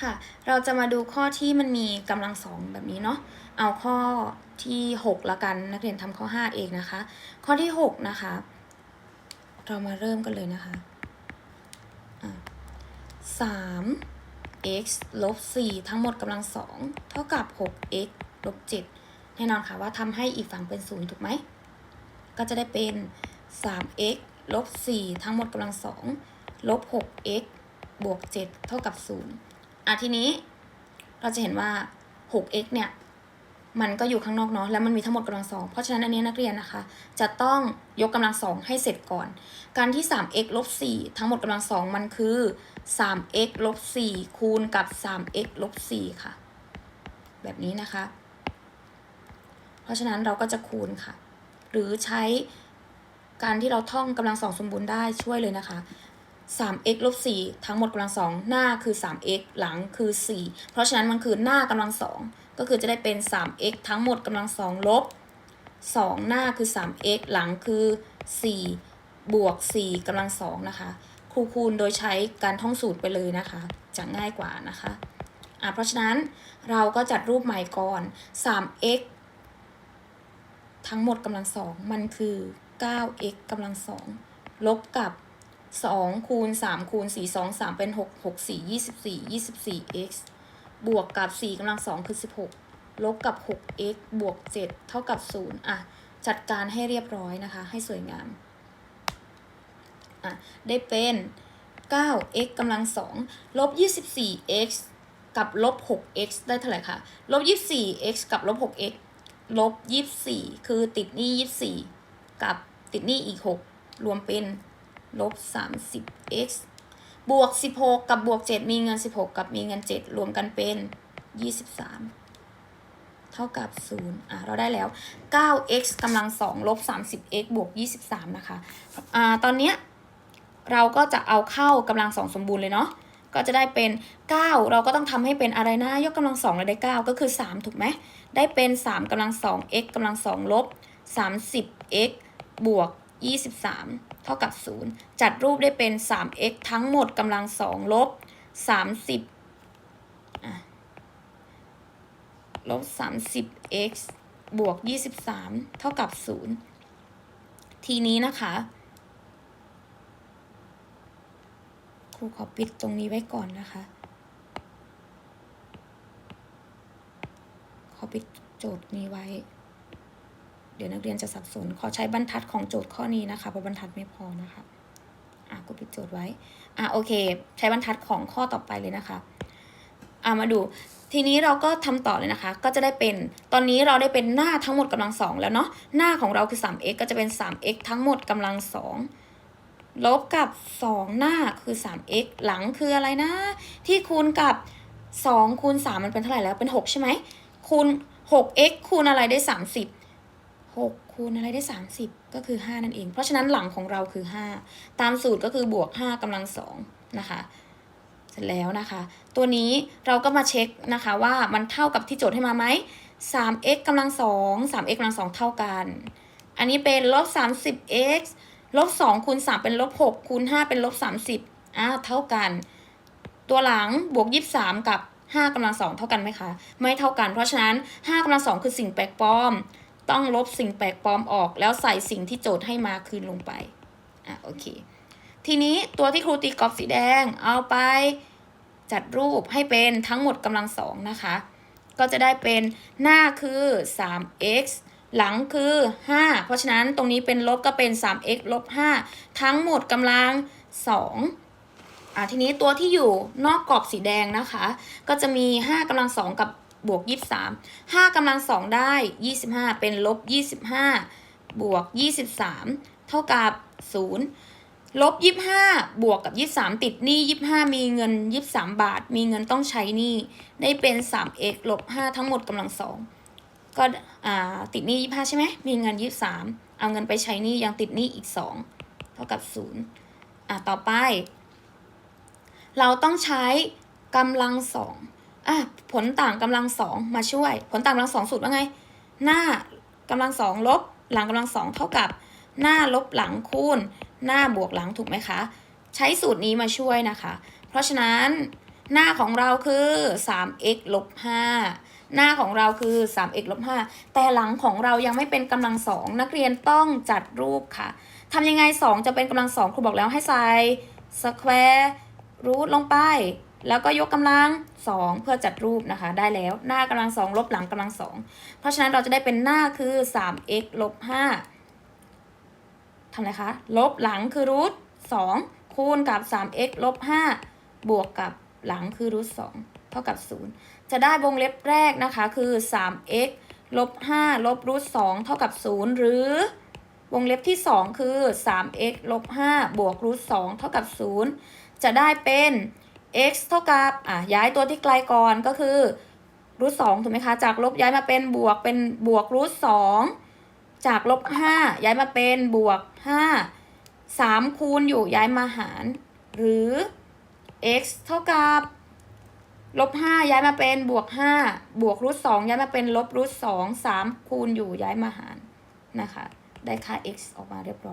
ค่ะ เราจะมาดูข้อที่มันมีกำลังสองแบบนี้เนาะ เอาข้อที่ 6 ละกัน นักเรียนทำข้อ 5 เองนะคะ ข้อที่ 6 นะคะ เรามาเริ่มกันเลยนะคะสาม x ลบ4ทั้งหมดกำลังสองเท่ากับ 6x ลบ7แน่นอนค่ะว่าทำให้อีกฝั่งเป็น 0 ถูกไหม ก็จะได้เป็น 3x ลบ4ทั้งหมดกำลังสองลบ 6x บวก 7 เท่ากับ 0 อะทีนี้เราจะเห็นว่า 6x เนี่ยมันก็อยู่ข้างนอกเนาะแล้วมันมีทั้งหมดกำลังสองเพราะฉะนั้นอันนี้นักเรียนนะคะ จะต้องยกกำลังสองให้เสร็จก่อน การที่ 3x ลบ4ทั้งหมดกำลังสองมันคือ 3x ลบ4คูณกับ 3x ลบ4ค่ะ แบบนี้นะคะ เพราะฉะนั้นเราก็จะคูณค่ะ หรือใช้การที่เราท่องกำลังสองสมบูรณ์ได้ช่วยเลยนะคะ 3x ลบ4ทั้งหมดกำลังสองหน้าคือ 3x หลังคือ 4 เพราะฉะนั้นมันคือหน้ากำลังสองก็คือจะได้เป็น 3x ทั้งหมดกำลังสองลบ 2 หน้าคือ 3x หลังคือ 4 บวก 4กำลังสองนะคะครูคูณโดยใช้การท่องสูตรไปเลยนะคะจะง่ายกว่านะคะอะเพราะฉะนั้นเราก็จัดรูปใหม่ก่อน 3x ทั้งหมดกำลังสองมันคือ 9x กำลังสองลบกับ สองคูณสามคูณสี่สองสามเป็นหกหกสี่ยี่สิบสี่ยี่สิบสี่ x บวกกับสี่กำลังสองคือสิบหกลบกับหก x บวกเจ็ดเท่ากับศูนย์อะ จัดการให้เรียบร้อยนะคะ ให้สวยงาม อะ ได้เป็น 9x กำลังสองลบยี่สิบสี่ x กับลบ 6x ได้เท่าไหร่คะลบยี่สี่ x กับลบ 6x ลบ24คือติดหนี้24กับติดหนี้อีก6รวมเป็น ลบ 30x บวก16กับบวก7มีเงิน16กับมีเงิน7รวมกันเป็น23เท่ากับ0อะเราได้แล้ว 9x กำลัง2ลบ 30x บวก23นะคะอ่าตอนเนี้ยเราก็จะเอาเข้ากำลังสองสมบูรณ์เลยเนาะก็จะได้เป็น 9 เราก็ต้องทำให้เป็นอะไรนะยกกำลังสองเราได้ 9 ก็คือ 3 ถูกไหมได้เป็น 3กำลังสอง x กำลังสองลบ 30x บวก 23เท่ากับ 0 จัดรูปได้เป็น 3x ทั้งหมดกำลังสองลบ 30ลบ 30x บวก 23 เท่ากับ 0 ทีนี้นะคะ ครูขอปิดตรงนี้ไว้ก่อนนะคะ ขอปิดโจทย์นี้ไว้ เดี๋ยวนักเรียนจะสับสน ขอใช้บรรทัดของโจทย์ข้อนี้นะคะเพราะบรรทัดไม่พอนะคะอะกูปิดโจทย์ไว้อะโอเค ใช้บรรทัดของข้อต่อไปเลยนะคะอะมาดูทีนี้เราก็ทำต่อเลยนะคะ ก็จะได้เป็น ตอนนี้เราได้เป็นหน้าทั้งหมดกำลังสองแล้วเนาะ หน้าของเราคือ 3x ก็จะเป็น 3x ทั้งหมดกำลังสองลบกับ 2 หน้าคือ 3x หลังคืออะไรนะ ที่คูณกับ 2 คูณ 3 มันเป็นเท่าไหร่แล้ว เป็น 6 ใช่ไหมคูณ 6x คูณอะไรได้ 30 6คูณอะไรได้ 30 ก็คือ 5 นั่นเอง เพราะฉะนั้นหลังของเราคือ 5 ตามสูตรก็คือบวก 5กำลัง2นะคะ เสร็จแล้วนะคะ ตัวนี้เราก็มาเช็คนะคะว่ามันเท่ากับที่โจทย์ให้มาไหม 3x กำลัง2 3x กำลัง2เท่ากัน อันนี้เป็นลบ 30x ลบ2คูณ3เป็นลบ6คูณ5เป็นลบ30อ่าเท่ากัน ตัวหลังบวก 23 กับ5กำลัง2เท่ากันไหมคะ ไม่เท่ากัน เพราะฉะนั้น5กำลัง2คือสิ่งแปลกปลอม ต้องลบสิ่งแปลกปลอมออก แล้วใส่สิ่งที่โจทย์ให้มาคืนลงไป อะโอเค ทีนี้ตัวที่ครูตีกรอบสีแดงเอาไปจัดรูปให้เป็นทั้งหมดกำลังสองนะคะ ก็จะได้เป็นหน้าคือ 3x หลังคือ 5 เพราะฉะนั้นตรงนี้เป็นลบก็เป็น 3x ลบ 5 ทั้งหมดกำลัง 2 อ่าทีนี้ตัวที่อยู่นอกกรอบสีแดงนะคะ ก็จะมี 5กำลัง 2 กับ บวก23 5กำลัง2ได้ 25 เป็นลบ 25 บวก 23 เท่ากับ 0 ลบ 25 บวกกับ 23 ติดหนี้ 25 มีเงิน 23 บาท มีเงินต้องใช้หนี้ ได้เป็น 3x ลบ 5 ทั้งหมดกำลัง2ก็อ่าติดหนี้ยี่ห้าใช่ไหม มีเงินยี่สามเอาเงินไปใช้หนี้ยังติดหนี้อีกสองเท่ากับศูนย์อ่าต่อไป เราต้องใช้กำลังสอง อะผลต่างกำลังสองมาช่วย ผลต่างกำลังสองสูตรว่าไง หน้ากำลังสองลบ หลังกำลังสองเท่ากับ หน้าลบหลังคูณ หน้าบวกหลังถูกไหมคะ ใช้สูตรนี้มาช่วยนะคะ เพราะฉะนั้นหน้าของเราคือ 3x ลบ5หน้าของเราคือ 3x ลบ5แต่หลังของเรายังไม่เป็นกำลังสองนักเรียนต้องจัดรูปค่ะทำยังไง 2 จะเป็นกำลังสองครูบอกแล้วให้ใส่สแควร์รูทลงไป แล้วก็ยกกำลัง 2 เพื่อจัดรูปนะคะ ได้แล้วหน้ากำลังสองลบหลังกำลังสองเพราะฉะนั้นเราจะได้เป็นหน้าคือ 3x ลบ5ทำไรคะ ลบหลังคือรูท2คูณกับ 3x ลบ5บวกกับหลังคือรูท2เท่ากับ 0 จะได้วงเล็บแรกนะคะคือ 3x ลบ5ลบรูท2เท่ากับ 0 หรือ วงเล็บที่ 2 คือ 3x ลบ5บวกรูท2เท่ากับ 0 จะได้เป็น x เท่ากับอะย้ายตัวที่ไกลก่อนก็คือรูท2ถูกไหมคะ จากลบย้ายมาเป็นบวกเป็นบวกรูท2จากลบ5ย้ายมาเป็นบวก5 3คูณอยู่ย้ายมาหาร หรือ x เท่ากับลบ5ย้ายมาเป็นบวก5บวกรูท2ย้ายมาเป็นลบรูท2 3คูณอยู่ย้ายมาหารนะคะ ได้ค่า x ออกมาเรียบร้อย